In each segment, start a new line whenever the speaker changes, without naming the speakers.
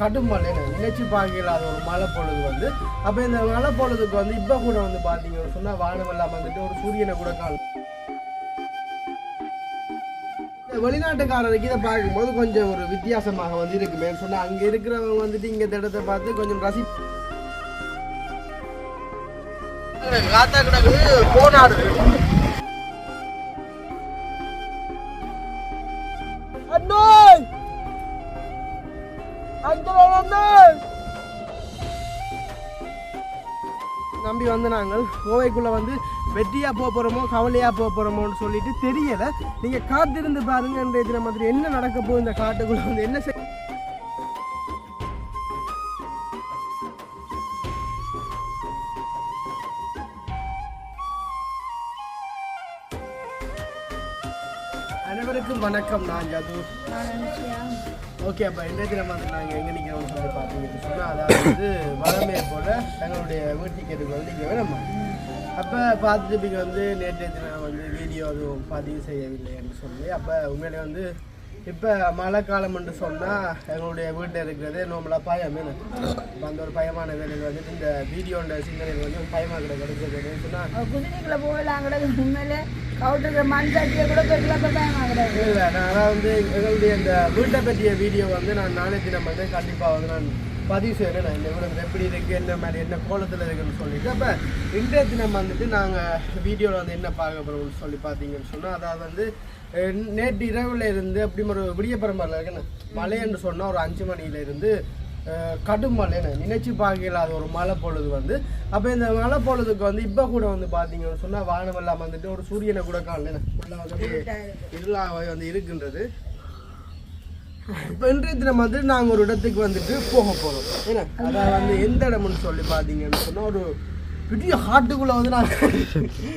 கடும் மழை நினைச்சு பார்க்கலாத ஒரு மழை பொழுது வந்து. அப்போ இந்த மழை பொழுதுக்கு வந்து இப்போ கூட வந்து பார்த்தீங்கன்னு சொன்னால் வானம் எல்லாம் வந்துட்டு ஒரு சூரியனை கூட காணும். இந்த வெளிநாட்டுக்காரருக்கு இதை பார்க்கும்போது கொஞ்சம் ஒரு வித்தியாசமாக வந்து இருக்குமே சொன்னால் அங்கே இருக்கிறவங்க வந்துட்டு இங்கே இந்த இடத்தை பார்த்து கொஞ்சம் ரசி காத்தா கிடக்குது போனாடு நம்பி வந்து நாங்கள் கோவைக்குள்ள வந்து வெற்றியாக போக போறோமோ கவலையா போக போறோமோன்னு சொல்லிட்டு தெரியல. நீங்க காத்திருந்து பாருங்க இன்றைய தினம் மாதிரி என்ன நடக்க போகுது இந்த காட்டுக்குள்ள வந்து? என்ன செய்- வணக்கம் நான் ஜது ஓகே அப்போ தினம் வந்து நாங்கள் எங்கே நிற்கிறோம்னு சொல்லி பார்த்தீங்கன்னு சொன்னால் அதாவது வந்து வளமே போல் எங்களுடைய வீட்டுக்கு வந்து இங்கே வேணுமா அப்போ பார்த்துட்டு வந்து நேற்றைய தினம் வந்து வீடியோ அதுவும் பதிவு செய்யவில்லை என்று சொல்லி அப்போ உண்மையிலே வந்து இப்போ மழை காலம் என்று சொன்னால் எங்களுடைய வீட்டில் இருக்கிறது நார்மலாக பயம் இப்போ அந்த ஒரு பயமான வேலையில் வந்து இந்த வீடியோன்ற சிந்தனையில் வந்து பயமாக கிட்ட கிடைக்கிறது சொன்னால்
குதிரைக்குள்ள போகலாம் கூட உண்மையிலே மண் சட்டியை கூட பெருக்கல பயமா கிடையாது
இல்லை நான் வந்து எங்களுடைய இந்த வீட்டை பற்றிய வீடியோ வந்து நான் நாளை தினம் வந்து கண்டிப்பாக வந்து நான் பதிவு செய்கிறேன் நான். இந்த வீடு எப்படி இருக்குது என்ன மாதிரி என்ன கோலத்தில் இருக்குன்னு சொல்லிட்டு. அப்போ இன்றைய தினம் வந்துட்டு நாங்கள் வீடியோவில் வந்து என்ன பார்க்க போகிறோம்னு சொல்லி பார்த்தீங்கன்னு சொன்னால் அதாவது வந்து நேற்று இரவுல இருந்து அப்படி ஒரு விடிய பரம்பரில் இருக்குன்னு மழைன்னு சொன்னால் ஒரு அஞ்சு மணியில இருந்து அஹ், கடும் மழைன்னு நினைச்சு பார்க்க இல்லாத ஒரு மழை பொழுது வந்து அப்போ இந்த மழை பொழுதுக்கு வந்து இப்போ கூட வந்து பார்த்தீங்கன்னு சொன்னால் வானம் எல்லாம் வந்துட்டு ஒரு சூரியனை கூட காணல இருளாக வந்து இருக்கின்றது. இப்போ இன்றைய தினம் வந்து நாங்கள் ஒரு இடத்துக்கு வந்துட்டு போக போகிறோம் ஏன்னா அதாவது வந்து எந்த இடம்னு சொல்லி பார்த்தீங்கன்னு சொன்னால் ஒரு பெரிய ஹாட்டுக்குள்ளே வந்து நாங்கள்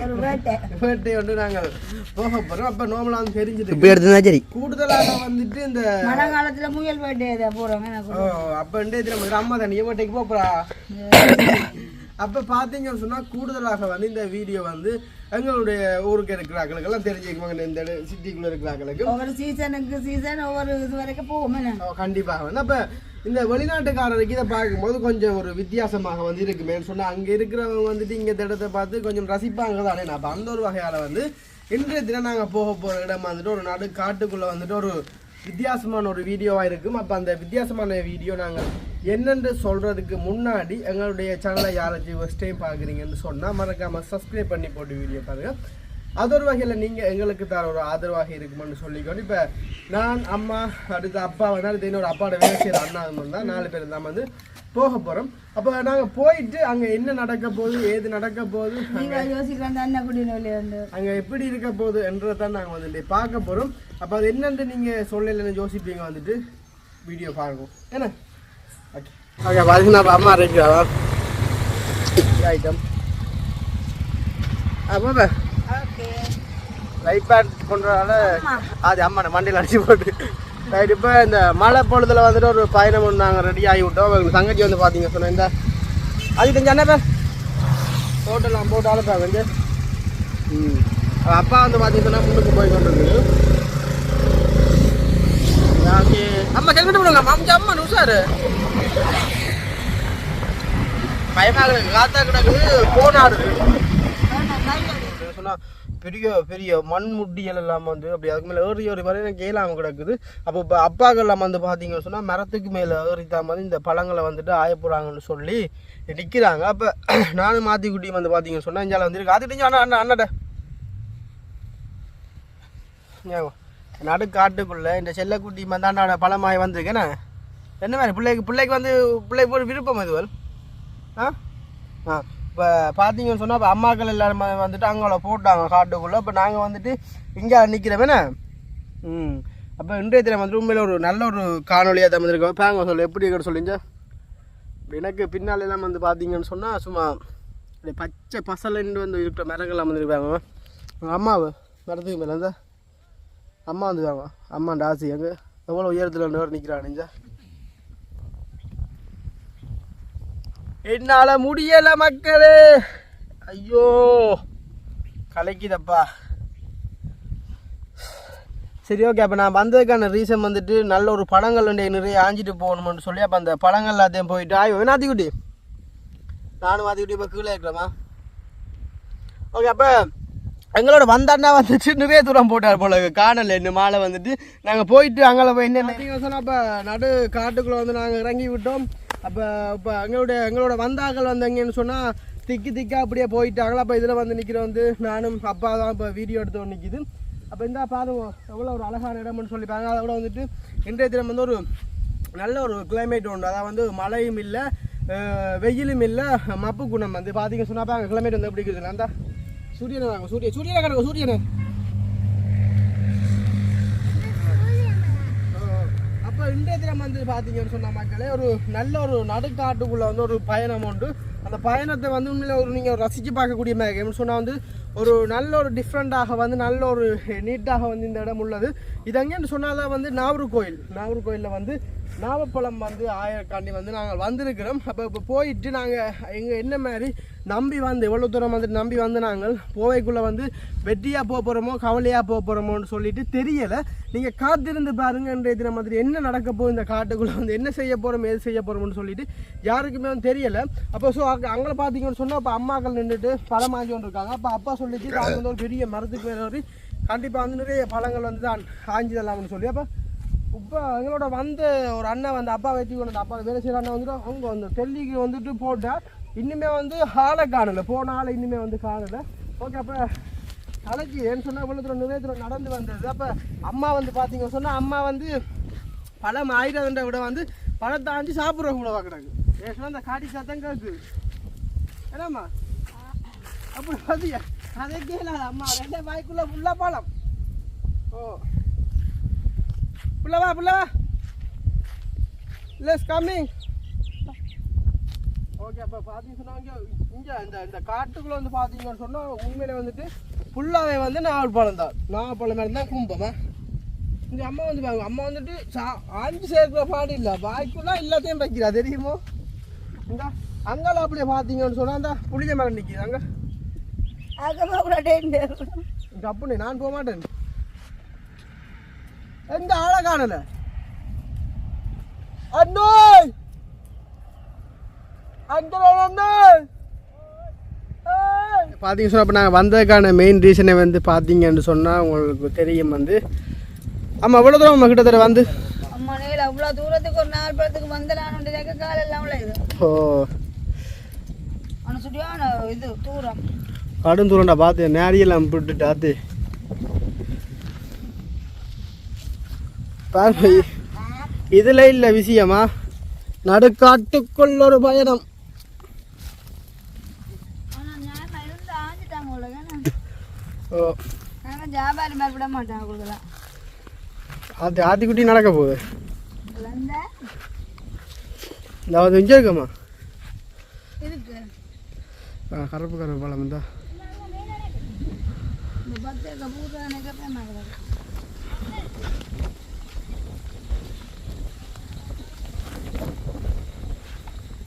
ஒரு வேட்டை.
வேட்டை வந்து நாங்கள் போக போகிறோம் அப்போ நார்மலாக வந்து தெரிஞ்சுட்டு
இப்போ எடுத்துனா சரி.
கூடுதலாக வந்துட்டு இந்த
மழை காலத்துல முயல் வேட்டை
ஓ அப்போ இன்றைய தினம் அம்மா தான் நீ வேட்டைக்கு போகிறா அப்போ பார்த்தீங்கன்னு சொன்னால் கூடுதலாக வந்து இந்த வீடியோ வந்து எங்களுடைய ஊருக்கு இருக்கிறாங்களுக்கெல்லாம் தெரிஞ்சுக்குவாங்க இந்த சிட்டிக்குள்ளே இருக்கிறாங்களுக்கு
ஒவ்வொரு சீசனுக்கு சீசன் ஒவ்வொரு இது வரைக்கும் போகும்
கண்டிப்பாக வந்து அப்போ இந்த வெளிநாட்டுக்காரருக்கு இதை பார்க்கும்போது கொஞ்சம் ஒரு வித்தியாசமாக வந்து இருக்குமே சொன்னால் அங்கே இருக்கிறவங்க வந்துட்டு இங்கே இடத்தை பார்த்து கொஞ்சம் ரசிப்பாங்க தானே. அப்போ அந்த ஒரு வகையால் வந்து இன்றைய தினம் நாங்கள் போக போகிற இடம் வந்துட்டு ஒரு நடு காட்டுக்குள்ளே வந்துட்டு ஒரு வித்தியாசமான ஒரு வீடியோவாக இருக்கும். அப்போ அந்த வித்தியாசமான வீடியோ நாங்கள் என்னென்று சொல்கிறதுக்கு முன்னாடி எங்களுடைய சேனலை யாராச்சும் ஃபஸ்ட் டைம் பார்க்குறீங்கன்னு சொன்னால் மறக்காமல் சப்ஸ்கிரைப் பண்ணி போட்டு வீடியோ பாருங்கள் அதொரு வகையில் நீங்கள் எங்களுக்கு தர ஒரு ஆதரவாக இருக்குமென்னு சொல்லிக்கொண்டு இப்போ நான் அம்மா அடுத்து அப்பா வேணாலும் அடுத்து இன்னொரு அப்பாவோட வேலை செய்கிற அண்ணா தான் நாலு பேர் தான் வந்து போக போகிறோம் அப்போ நாங்கள் போயிட்டு அங்கே என்ன நடக்க போகுது ஏது நடக்க போகுது
வந்து.
அங்கே எப்படி இருக்க போகுது என்றதான் நாங்கள் வந்துட்டு பார்க்க போகிறோம் அப்போ அது என்னன்ட்டு நீங்கள் சொல்லலைன்னு யோசிப்பீங்க வந்துட்டு. வீடியோ பார்க்கும் என்ன? ஓகே ஓகே பார்த்தீங்கன்னா அம்மா அரைக்கிறா ஐட்டம்
ஓகே
லைட் பேட் கொண்டதால அது அம்மா மண்டையில் அடிச்சு போட்டு. ரைட் இப்போ இந்த மழை பொழுதுல வந்துட்டு ஒரு பயணம் ஒன்று நாங்கள் ரெடி ஆகி விட்டோம் எங்களுக்கு தங்கச்சி வந்து பார்த்தீங்க சொன்னேன் இந்த அது கொஞ்சம் என்ன பேர் போட்டலாம் போட்டு அனுப்பா கொஞ்சம் ம். அப்பா வந்து பார்த்தீங்கன்னா முன்னுக்கு போய் கொண்டு இருக்குது ஓகே. அம்மா கிளம்பிட்டு போடுங்க மாமிச்சு அம்மா நுசாரு பயமாக காத்தா கிடக்குது போனாடுது சொன்னா பெரிய பெரிய மண் முட்டிகள் எல்லாம் வந்து அப்படி அதுக்கு மேலே ஏறி ஏறி மாதிரி எனக்கு ஏலாமல் கிடக்குது. அப்போ இப்போ அப்பாக்கள் எல்லாம் வந்து பார்த்தீங்கன்னு சொன்னால் மரத்துக்கு மேலே ஏறித்தா மாதிரி இந்த பழங்களை வந்துட்டு ஆய போகிறாங்கன்னு சொல்லி நிற்கிறாங்க அப்போ நானும் மாற்றி குட்டி வந்து பார்த்தீங்கன்னு சொன்னால் இஞ்சால வந்துருக்கு. அது அண்ணா அண்ணா அண்ணாட நடு நடுக்காட்டுக்குள்ள இந்த செல்லக்குட்டி மந்தாண்டாட பழமாய் வந்திருக்கேண்ணே என்ன? மாதிரி? பிள்ளைக்கு பிள்ளைக்கு வந்து பிள்ளைக்கு ஒரு விருப்பம் இதுவல் ஆ? ஆ. இப்போ பார்த்தீங்கன்னு சொன்னால் இப்போ அம்மாக்கள் எல்லாரும் வந்துட்டு அங்கே போட்டாங்க காட்டுக்குள்ளே. இப்போ நாங்கள் வந்துட்டு இங்கே நிற்கிறவனே ம். அப்போ இன்றைய தினம் வந்துட்டு உண்மையில் ஒரு நல்ல ஒரு காணொலியாக தான் வந்திருக்கோம். பேங்க சொல்லு எப்படி இருக்க சொல்லிங்க எனக்கு பின்னால் எல்லாம் வந்து பார்த்தீங்கன்னு சொன்னால் சும்மா பச்சை பசலன்னு வந்து இருக்கிற மரங்கள்லாம் வந்துருக்காங்க. உங்கள் அம்மாவு? மரத்துக்கு மேலே இருந்தா? அம்மா வந்துருக்காங்க அம்மாண்ட ஆசை அங்கே எவ்வளோ உயரத்தில் ரெண்டு நிற்கிறானுங்க என்னால் முடியலை மக்களே. ஐயோ கலைக்குதப்பா. சரி ஓகே அப்போ நான் வந்ததுக்கான ரீசன் வந்துட்டு நல்ல ஒரு பழங்கள் நிறைய ஆஞ்சிட்டு போகணும்னு சொல்லி அப்போ அந்த பழங்கள் எல்லாத்தையும் போயிட்டு ஆயோ நாத்திக்குட்டி நானும் மாற்றிக்குட்டி இப்போ கீழே இருக்கிறேம்மா ஓகே அப்போ எங்களோட வந்தாண்டா வந்துட்டு நிறைய தூரம் போட்டார் போல காணல இன்னும் மாலை வந்துட்டு. நாங்கள் போயிட்டு அங்கே போய் என்ன அப்போ நடு காட்டுக்குள்ளே வந்து நாங்கள் இறங்கி விட்டோம். அப்போ இப்போ எங்களுடைய எங்களோட வந்தாக்கள் வந்தாங்கன்னு சொன்னால் திக்கி திக்கா அப்படியே போயிட்டாங்களா. அப்போ இதில் வந்து நிற்கிற வந்து நானும் அப்பா தான் இப்போ வீடியோ எடுத்து நிற்கிது அப்போ இந்த பாருவோம் எவ்வளோ ஒரு அழகான இடம்னு சொல்லிப்பாங்க அதோட வந்துட்டு இன்றைய தினம் வந்து ஒரு நல்ல ஒரு கிளைமேட் உண்டு. அதாவது வந்து மழையும் இல்லை வெயிலும் இல்லை மப்பு குணம் வந்து. பார்த்தீங்க சொன்னா அங்கே கிளைமேட் வந்து எப்படி இருக்குது? அந்த சூரியனை சூரிய சூரியனை கிடக்கும் சூரியனை அப்போ இன்றைய தினம் வந்து பார்த்தீங்கன்னு சொன்ன மக்களே ஒரு நல்ல ஒரு நடுக்காட்டுக்குள்ளே வந்து ஒரு பயணம் உண்டு அந்த பயணத்தை வந்து உண்மையில் ஒரு நீங்கள் ரசித்து பார்க்கக்கூடிய மாதிரி சொன்னால் வந்து ஒரு நல்ல ஒரு டிஃப்ரெண்ட்டாக வந்து நல்ல ஒரு eh, நீட்டாக வந்து இந்த இடம் உள்ளது. இது எங்கேன்னு சொன்னாதான் வந்து நாவூர் கோயில். நாவூர் கோயிலில் வந்து நாவப்பழம் வந்து ஆயிரக்காண்டி வந்து நாங்கள் வந்திருக்கிறோம். அப்போ இப்போ போயிட்டு நாங்கள் எங்கள் என்ன மாதிரி நம்பி வந்து எவ்வளோ தூரம் வந்துட்டு நம்பி வந்து நாங்கள் போவைக்குள்ளே வந்து வெட்டியாக போக போகிறோமோ கவலையாக போக போகிறோமோன்னு சொல்லிட்டு தெரியலை. நீங்கள் காத்திருந்து பாருங்க இன்றைய தினம் மாதிரி என்ன நடக்க போகுது இந்த காட்டுக்குள்ளே வந்து என்ன செய்ய போகிறோம் எது செய்ய போகிறோம்னு சொல்லிட்டு யாருக்குமே வந்து தெரியலை. அப்போ ஸோ அங்கே அங்கே பார்த்தீங்கன்னு சொன்னால் அப்போ அம்மாக்கள் நின்றுட்டு பழம் வாங்கி கொண்டு இருக்காங்க அப்போ அப்பா சொல்லிட்டு நாங்கள் வந்து ஒரு பெரிய மரத்துக்கு மேலே வரை கண்டிப்பாக வந்து நிறைய பழங்கள் வந்து தான் ஆஞ்சிதலாம்னு சொல்லி அப்போ இப்போ எங்களோட வந்த ஒரு அண்ணன் வந்து அப்பா வச்சு கொண்டு அப்பா வேலை செய்கிற அண்ணன் வந்துட்டு அவங்க வந்து டெல்லிக்கு வந்துட்டு போட்டால் இன்னுமே வந்து ஆளை காணலை. போன ஆளை இன்னுமே வந்து காணலை. ஓகே அப்போ தலைக்கு ஏன்னு சொன்னால் இவ்வளோ தூரம் நிறைய தூரம் நடந்து வந்தது. அப்போ அம்மா வந்து பார்த்தீங்க சொன்னால் அம்மா வந்து பழம் ஆயிரதுன்ற விட வந்து பழத்தை ஆஞ்சி சாப்பிட்ற கூட பார்க்குறாங்க ஏன்னா அந்த காட்டி சத்தம் கேட்குது. என்னம்மா? அப்படி பார்த்தியா அதை கேளாது அம்மா. ரெண்டே வாய்க்குள்ளே ஃபுல்லாக பழம். ஓ. புள்ளவா புள்ளவா லெஸ் கம்மிங் ஓகே அப்போ பார்த்தீங்கன்னு சொன்னாங்க இங்கே இந்த இந்த காட்டுக்குள்ளே வந்து பார்த்தீங்கன்னு சொன்னால் உண்மையிலே வந்துட்டு ஃபுல்லாகவே வந்து நாவல் பழம் தான். நாவல் பழம் மாதிரி தான் கும்பமா இந்த அம்மா வந்து பாருங்க அம்மா வந்துட்டு சா ஆஞ்சு சேர்க்கிற பாடு இல்லை. வாய்க்குள்ளே எல்லாத்தையும் வைக்கிறா தெரியுமோ? இந்த அங்கால அப்படியே பார்த்தீங்கன்னு சொன்னால் அந்த புளிய மரம் நிற்கிது அங்கே. அப்புனே நான் போக மாட்டேன். எந்த ஆளை காணல? அண்ணோய் பார்த்தீங்க சொன்னால் இப்போ நாங்கள் வந்ததுக்கான மெயின் ரீசனை வந்து பார்த்தீங்கன்னு சொன்னால் உங்களுக்கு தெரியும் வந்து. ஆமாம் எவ்வளோ தூரம் நம்ம கிட்டத்தட்ட வந்து?
அம்மா நேரில் அவ்வளோ தூரத்துக்கு ஒரு நாலு படத்துக்கு வந்தலான்னு கால எல்லாம்
ஓ.
ஆனால் இது தூரம்.
கடும் தூரம்டா பார்த்து நேரியெல்லாம் விட்டுட்டாத்து பாருங்க இதில் இல்லை விஷயமா? நடுக்காட்டுக்குள்ள ஒரு பயணம்.
ஆனால்
ஓ.
நாங்கள் விட
ஆத்தி ஆத்திக்குட்டி நடக்க போகுது.
வந்த
அதாவது இங்கே இருக்கம்மா ஆ, கருப்பு கருப்பு பழம் தான்
இந்த பத்து பூரா எனக்கு மாட்டாங்க ஒரு கிலோ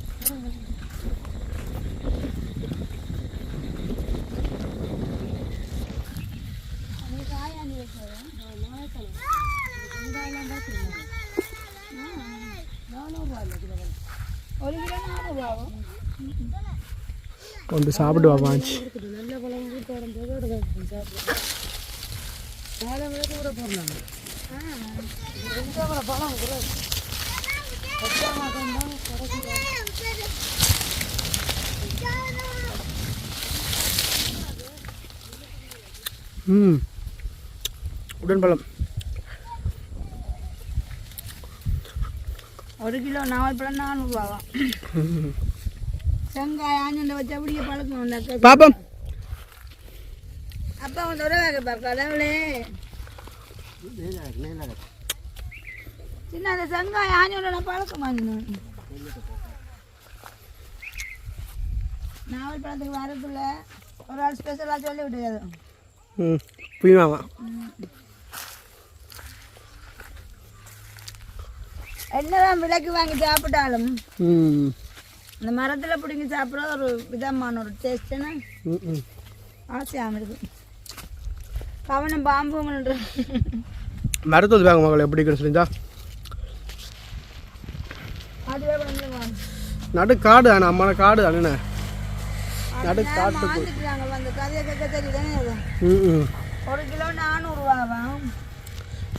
நானூறுபாவும்
கொண்டு சாப்பிட்டு வா வாஞ்சி.
நல்ல பழம் கூட்டு வரும்போது பழம் கூட பழம் கூட
ம். உடன்பழம்.
ஒரு கிலோ நாவல் பழம் நானூறுபாவாம் செங்காய் ஆஞ்சண்டை வச்சு அப்படியே பழக்கம் வந்தாக்க
பாப்பம்.
அப்பா வந்து ஒரு வேக பாரு கடவுளே சின்ன அந்த செங்காய் ஆஞ்சோட பழக்கம் நாவல் பழத்துக்கு வரக்குள்ள ஒரு ஆள் ஸ்பெஷலாக சொல்லி விட்டு
ம் புரியுமாமா
என்னதான் விலைக்கு வாங்கி சாப்பிட்டாலும்
ம்.
இந்த மரத்தில் பிடிங்கி சாப்பிட்றது ஒரு விதமான ஒரு டேஸ்ட்டுன்னு ஆசையாக இருக்கு கவனம் பாம்புன்ற
மருத்துவ வாங்க மகள் எப்படி
வந்துருங்க
நடு காடு தானே அம்மான காடு தானே நடு காட்டு
மாந்துக்கிறாங்க வந்து? கதையை கேட்க தெரியுதானே அது?
ம் ம்
ஒரு கிலோ நானூறுரூவாவாம்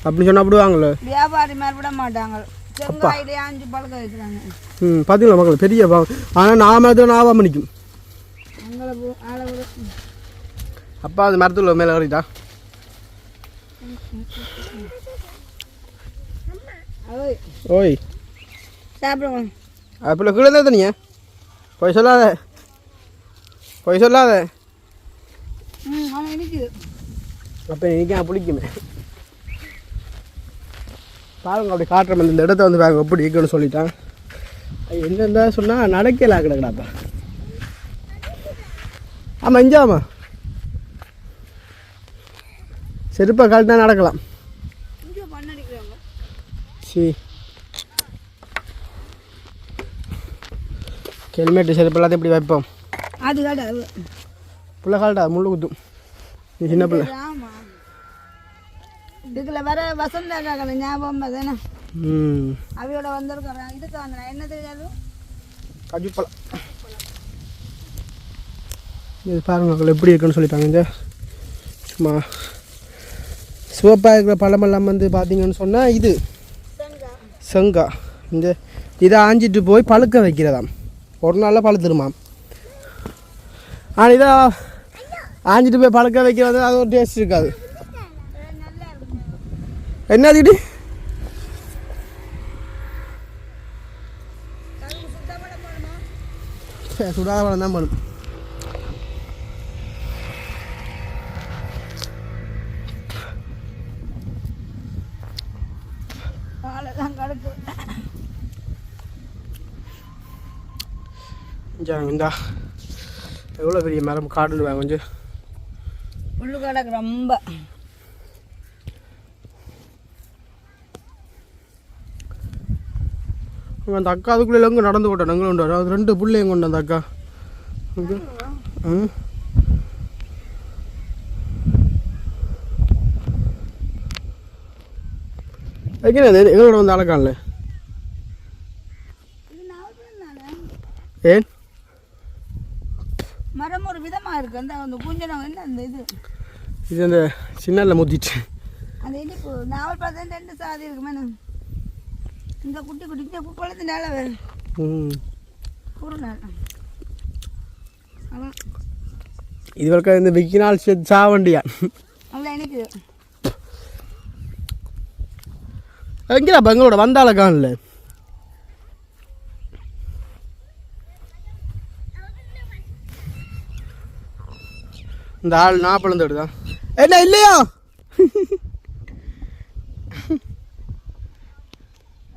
அப்படின்னு சொன்னா அப்படி வாங்கல
வியாபாரி மாதிரி விட மாட்டாங்க. அஞ்சு பழக்க வைக்கிறாங்க
ம் பார்த்தீங்களா மக்கள்? பெரிய ஆனால் நான் மரத்தில் நான் மணிக்கும் அப்பா அது மரத்தில் மேலே ஏறிட்டா
ஓய். சாப்பிடுவோம்
அப்போ கீழே தான் தனியா போய் சொல்லாத. போய் சொல்லாத. அப்போ எனக்கு பிடிக்குமே பாருங்க அப்படி காட்டுற இந்த இடத்த வந்து பாருங்க எப்படி இருக்குன்னு சொல்லிட்டான். என்னென்ன சொன்னால் நடக்கல கிடக்குடாப்பா ஆமாம் இஞ்சாமா செருப்பை கழட்டினா நடக்கலாம்.
இங்கே பண்ணடிக்கிறாங்க
சி ஹெல்மெட்டு செருப்பு எல்லாத்தையும் இப்படி வைப்போம்.
அது. கிடையாது
பிள்ளை கால்டா முள்ளு குத்தும் நீ சின்ன பிள்ளை.
ஆமாம் இதுக்குள்ள வேற வசந்த ஞாபகம் தானே
ம்.
அவையோட வந்திருக்கிறேன் இதுக்கு வந்தேன் என்ன தெரியாது?
கஜுப்பழம். இது பாருங்க மக்கள் எப்படி இருக்குன்னு சொல்லிட்டாங்க. இந்த சும்மா சிவப்பாக இருக்கிற பழமெல்லாம் வந்து பார்த்தீங்கன்னு சொன்னால் இது செங்கா. இந்த இதை ஆஞ்சிட்டு போய் பழுக்க வைக்கிறதாம். ஒரு நாளில் பழுத்துருமா ஆனால் இதை ஆஞ்சிட்டு போய் பழுக்க வைக்கிறது அது ஒரு டேஸ்ட் இருக்காது. என்ன திடி சுடாத பழம் தான் பண்ணும்
அவ்வளோதான் கடுப்பு
இந்தா. எவ்வளோ பெரிய மரம்? காடுன்னு வாங்க கொஞ்சம்.
கிடக்கு ரொம்ப.
அந்த அக்கா அதுக்குள்ளே எங்கே நடந்து போட்டோம் நாங்களும் உண்டு அது ரெண்டு பிள்ளைங்க கொண்டு அந்த அக்கா. ம் எங்களோட வந்து அழகான்ல ஏன்?
மரம் ஒரு விதமாக இருக்கு. அந்த அந்த குஞ்சனம் என்ன அந்த இது.
இது அந்த சின்னல்ல முத்திட்டு
அந்த இனிப்பு நாவல் பார்த்தா ரெண்டு சாதி இருக்கு மேடம். இந்த குட்டி குட்டி இந்த
ம்.
அதான்.
இது வரைக்கும் இந்த விக்கினால் சாவண்டியா?
அவ்வளோ இனிக்குது.
எங்கடா பெங்களோட வந்தால காணல? இந்த ஆள் நாப்பழம் தேடுதான் என்ன இல்லையா?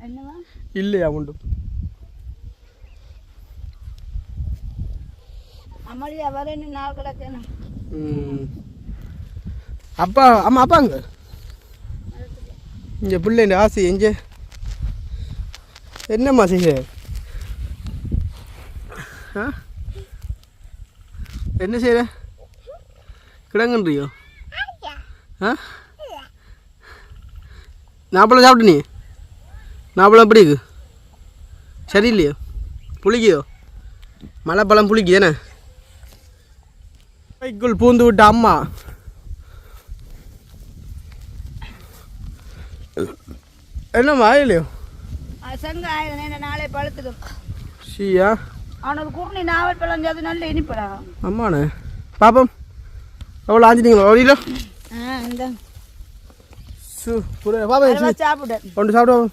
என்னவா?
இல்லையா உண்டு. அப்பா ஆமாம் அப்பாங்க இங்கே பிள்ளைங்க ஆசை எங்கே? என்னம்மா செய்ய? ஆ? என்ன செய்கிற கிடங்குன்றியோ? ஆ? நாப்பழம் சாப்பிட்டு நீ? நாப்பழம் எப்படி இருக்கு? சரியில்லையோ? புளிக்குதோ? மலைப்பழம் புளிக்குது என்ன கைக்குள் பூந்து விட்ட அம்மா. என்னம்மா இல்லையோ
சங்க ஆயிரம் நாளே பழுத்துடும்.
ஷியா
அவனுக்கு குருணி நாவல் பழம் நல்ல இனிப்படா
அம்மாண்ணே. பாப்பம். எவ்வளோ ஆஞ்சிட்டீங்களா வழியில்
சாப்பிடு.
சாப்பிடுவோம்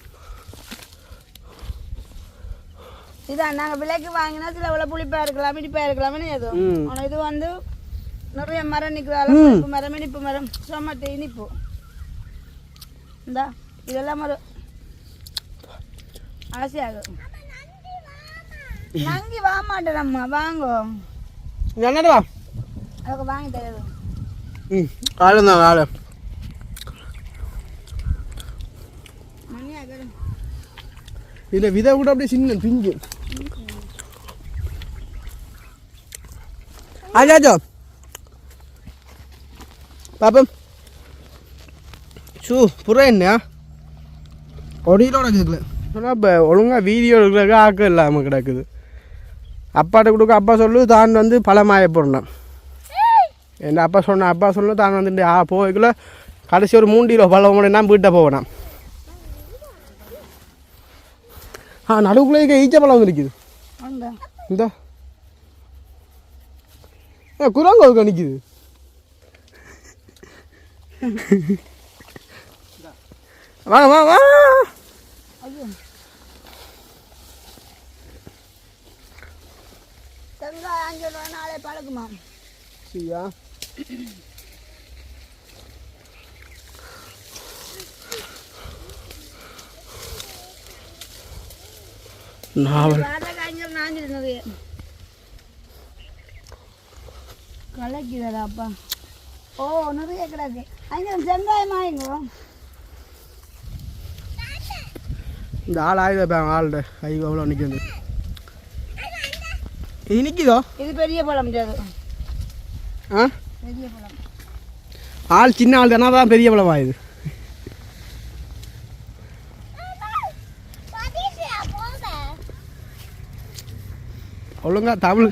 இதான் நாங்கள் விலைக்கு வாங்கினா சில இவ்வளோ புளிப்பாக இருக்கலாம் இனிப்பாக இருக்கலாம்னு ஏதோ. ஆனால் இது வந்து நிறைய மரம் புளிப்பு மரம் இனிப்பு மரம் சொமட்டு இனிப்பு. இந்தா இதெல்லாம் ஒரு ஆசையாகும் நங்கி வாங்கோ.
என்னடா?
அதுக்கு வாங்கி தரது
ம் ஆளு தான்
ஆகணும்
இதில் விதை கூட அப்படியே சின்ன பிஞ்சு. ஆஜாஜோ பாப்பம். சூ புற என்ன? ஒடியிலோட கேட்கல ஆனால் இப்போ ஒழுங்காக வீடியோ எடுக்கிறதுக்கு ஆக்கம் இல்லாமல் கிடக்குது. அப்பாட்ட கொடுக்க அப்பா சொல்லு தான் வந்து பழமாய போடணும் என் அப்பா சொன்ன அப்பா சொல்லு தான் வந்துட்டு ஆ போய்க்குள்ள கடைசி ஒரு மூணு கிலோ பழம் முடினா வீட்டை போவேனாம் ஆ நடுவுக்குள்ளே இருக்க ஈச்ச பழம் இருக்குது
அந்த
இந்த குரங்கு ஒருக்க நிற்கிது வா வா வா
ஐயோ தேங்காய் அஞ்சு ரூபா நாளை பழகுமா
சரியா நாவல்.
கலக்குதடாப்பா. ஓ நிறைய கிடக்கு. அங்கே செங்காயம் வாங்கிக்கோ
இந்த ஆள் ஆயுத ஆள்கிட்ட கை அவ்வளோ நிற்கிறது இது நிற்கிதோ
இது பெரிய பழம் முடியாது
ஆ?
பெரிய பழம்.
ஆள் சின்ன ஆள் தானே தான் பெரிய பழம் ஆயுது ஒழுங்கா தமிழ்.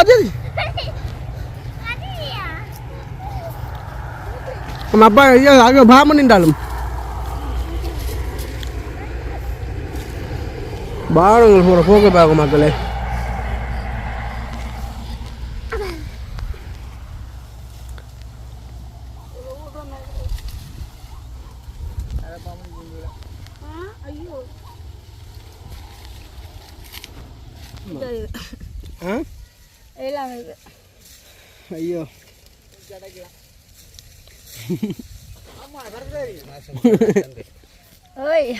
அது நம்ம அப்பா ஐயா அங்கே பாமனின்றாலும் பாவனங்கள் போகிற போக்க பார்க்க மக்களே
ஐயோ
ஆ
எல்லாம் இருக்கு
ஐயோ
ஓய்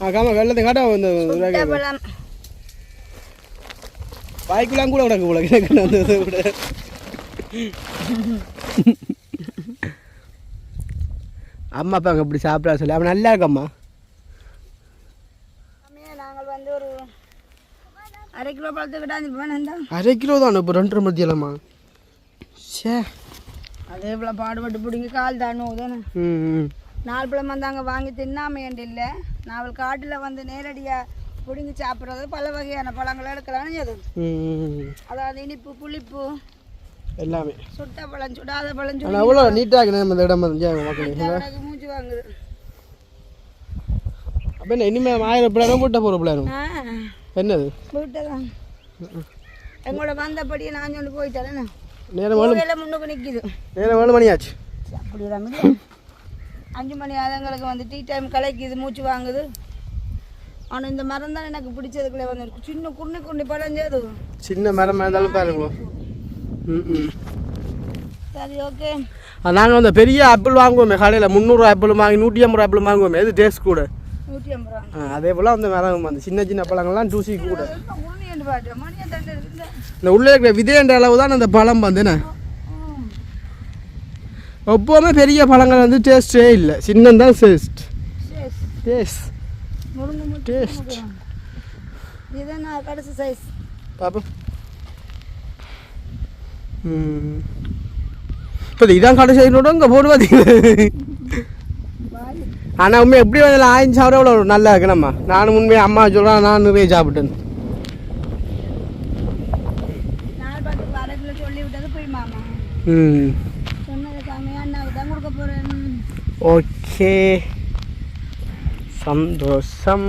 ஆ காமா வெள்ளத்தை காட்டா
பழம்.
வாய்க்குலாம் கூட கிடக்கு போல கிடக்கு அந்த இதை கூட அம்மா அப்பா அங்கே இப்படி சாப்பிடா சொல்லி அவன் நல்லா இருக்கம்மா.
அம்மையா, நாங்கள் வந்து ஒரு அரை கிலோ பழத்துக்கு கிட்டாந்து வேணும்
அரை கிலோ தான் இப்போ ரெண்டரை மத்தியலம்மா சே
அதே போல் பாடுபட்டு பிடிங்க கால் தானே
ம்
நாலு பழம் வந்தாங்க வாங்கி தின்னாமையண்டு இல்லை. நாவல் காட்டில் வந்து நேரடியாக பிடுங்கி சாப்பிட்றது பல வகையான பழங்கள் எடுக்கலாம்னு அது அதாவது இனிப்பு புளிப்பு
எல்லாமே.
சுட்ட பழம் சுடாத பழம்
ஆனால் அவ்வளோ நீட்டாக நம்ம இந்த இடம் வந்து.
மூச்சு வாங்குது.
அப்போ என்ன இனிமேல் ஆயிரம் பிள்ளைனும் போட்ட போகிற பிள்ளைனும்
ஆ.
என்னது?
வீட்டை தான் எங்களோட வந்தபடியே நான் சொல்லி போயிட்டேன்
நேரம்
முன்னுக்கு நிற்கிது
நேரம் வேணும் மணியாச்சு.
அப்படி இல்லை அஞ்சு மணி ஆதங்களுக்கு வந்து டீ டைம் கலைக்குது மூச்சு வாங்குது. ஆனால் இந்த மரம் தான் எனக்கு பிடிச்சதுக்குள்ளே வந்து. சின்ன குருணி குருணி பழஞ்சது
சின்ன மரம் இருந்தாலும் பாருங்க.
சரி ஓகே
நாங்கள் வந்து பெரிய ஆப்பிள் வாங்குவோமே கடையில் முந்நூறு ஆப்பிள் வாங்கி நூற்றி ஐம்பது ஆப்பிள் வாங்குவோமே இது டேஸ்ட் கூட.
நூற்றி ஐம்பது ரூபா.
அதே போல் அந்த மரம் அந்த சின்ன சின்ன பழங்கள்லாம் டூசி கூட. இந்த உள்ளே இருக்கிற விதைன்ற அளவு தான் அந்த பழம் வந்து என்ன?
ம்.
எப்போவுமே பெரிய பழங்கள் வந்து டேஸ்ட்டே இல்லை. டேஸ்ட்
சரி
டேஸ்ட்
முட்டை
டேஸ்ட்
இதுதான் கடைசி சைஸ்
பாப்போம். இப்போ இதான் கடைசி சைனோட இங்கே போட்டு பார்த்தீங்க ஆனால் உண்மை எப்படி வந்து ஆயிரம் சாப்பிட எவ்வளோ நல்லா இருக்கணும்மா நானும் உண்மையாக அம்மா சொல்கிறேன் நான் நிறைய சாப்பிட்டேன். ம். ஓகே. சந்தோஷம்.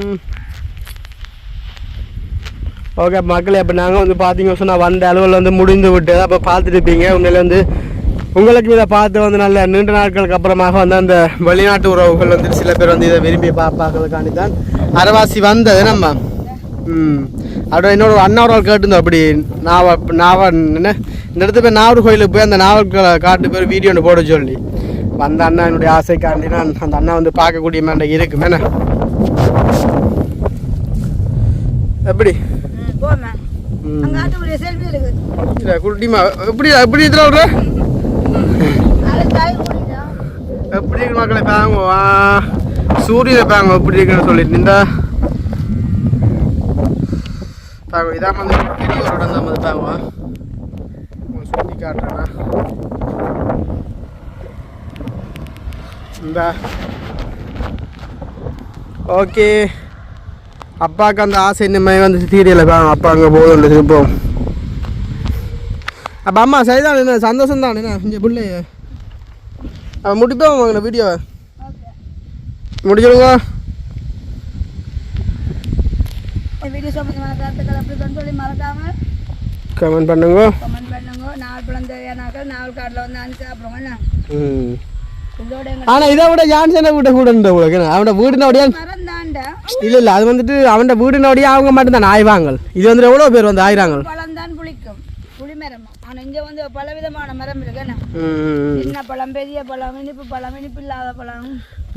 ஓகே மக்களே இப்போ நாங்கள் வந்து பார்த்தீங்க சொன்னால் வந்த அளவில் வந்து முடிந்து விட்டு அப்போ பார்த்துருப்பீங்க உண்மையில வந்து உங்களுக்கு இதை பார்த்து வந்து நல்ல நீண்ட நாட்களுக்கு அப்புறமாக வந்து அந்த வெளிநாட்டு உறவுகள் வந்து சில பேர் வந்து இதை விரும்பி பார்ப்பாக்கிறதுக்காண்டி தான் அரவாசி வந்தது நம்ம. ம். அதோட இன்னொரு அண்ணாவோட கேட்டுருந்தோம். அப்படி நாவ நாவ என்ன? இந்த இடத்துல போய் நாவல் கோயிலுக்கு போய் அந்த நாவல் காட்டு பேர் வீடியோ ஒன்று போட சொல்லி. வந்த அண்ணா என்னுடைய ஆசைக்காண்டி நான் அந்த அண்ணா வந்து பார்க்கக்கூடிய மாதிரி இருக்கும். என்ன? எப்படி? குட்டிமா? எப்படி எப்படி இதில் விட்ற எப்படி இருக்கு மக்களை பாங்க வா சூரியனை பாங்க எப்படி இருக்குன்னு சொல்லிட்டு இந்த பாங்க இதான் வந்து பெரிய ஒரு இடம் தான் வந்து பாங்க உங்களுக்கு சுற்றி காட்டுறேன்னா இந்த. ஓகே. அப்பாவுக்கு அந்த ஆசை இனிமே வந்து தீரியலை அப்பா அங்கே போகுதுன்ற திருப்பம் அப்போ அம்மா சரிதான் என்ன சந்தோஷம் தான் என்ன? இங்கே பிள்ளைய. அவன் முடிப்போம் வாங்கின வீடியோவை. முடிச்சிடுங்க. கமெண்ட் பண்ணுங்க.
கமெண்ட் பண்ணுங்க. பழம் தேவையானாக்கள் நாலு கார்டில் வந்து அனுப்பிச்சு சாப்பிடுவோம் என்ன?
ம். ஆனால் இதை விட ஜான்சனை விட கூட இந்த உங்களுக்கு. அவனோட வீடுனோடைய
மரம்
இல்லை இல்லை அது வந்துட்டு அவனோட வீடுனோடைய அவங்க மட்டும்தான். ஆய்வாங்க இது வந்து எவ்வளோ பேர் வந்து ஆயிராங்க
புளிமரம். ஆனால் இங்கே வந்து பலவிதமான மரம் இருக்கு. என்ன?
ம்
சின்ன பழம் பெரிய பழம் இனிப்பு பழம் இனிப்பு இல்லாத பழம்.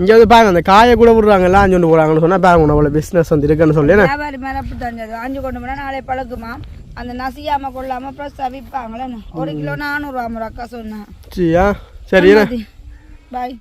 இங்கே வந்து பாருங்க அந்த காயை கூட விடுறாங்கல்ல அஞ்சு கொண்டு போகிறாங்கன்னு சொன்னால் பாருங்க அவ்வளோ பிஸ்னஸ் வந்து இருக்குன்னு சொல்லி.
வியாபாரி தந்தது ஆஞ்சு கொண்டு போனால் நாளை பழக்குமா அந்த நசியாம கொள்ளாம ஃப்ரெஷ்ஷாக விற்பாங்களே ஒரு கிலோ நானூறுவா அக்கா சொன்னேன்
சரியா சரி என்ன
பாய்